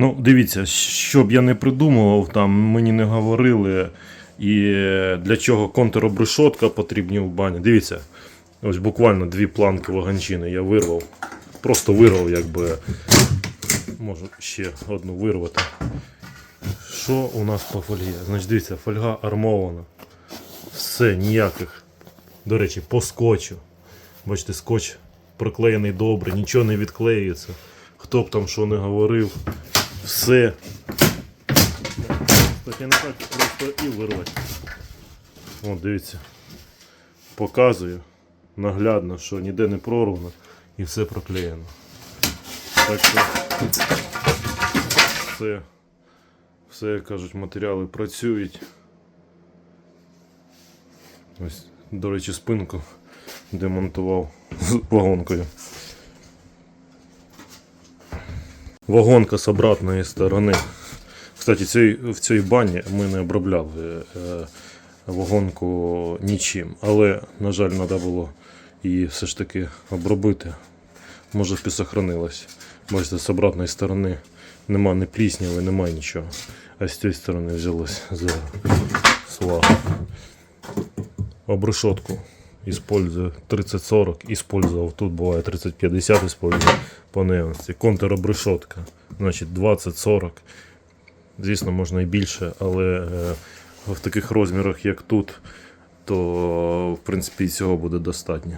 Ну, дивіться, щоб я не придумував, там мені не говорили, і е, для чого контробрешотка потрібні в бані. Дивіться, ось буквально дві планки ваганчини я вирвав. Просто вирвав, якби. Можу ще одну вирвати. Що у нас по фольгі? Значить, дивіться, фольга армована. Все, ніяких. До речі, по скотчу. Бачите, скотч приклеєний добре, нічого не відклеюється. Хто б там що не говорив, все. Так я не так просто і вирвати. О, дивіться. Показую наглядно, що ніде не прорвано і все проклеєно. Так що все, все, як кажуть, матеріали працюють. Ось, до речі, спинку демонтував з вагонкою. Вагонка з обратної сторони. Кстати, цей, в цій бані ми не обробляли е, вагонку нічим, але, на жаль, треба було її все ж таки обробити. Може, підсохранилась. Бачите, з обратної сторони нема ні плісняви, немає нічого. А з цієї сторони взялось за свагу. Обрешетку использую 30-40, использовал, тут буває 30-50 использую по неонсі. Контробрешетка, значить 20-40. Звісно, можна і більше, але е, в таких розмірах, як тут, то в принципі і цього буде достатньо.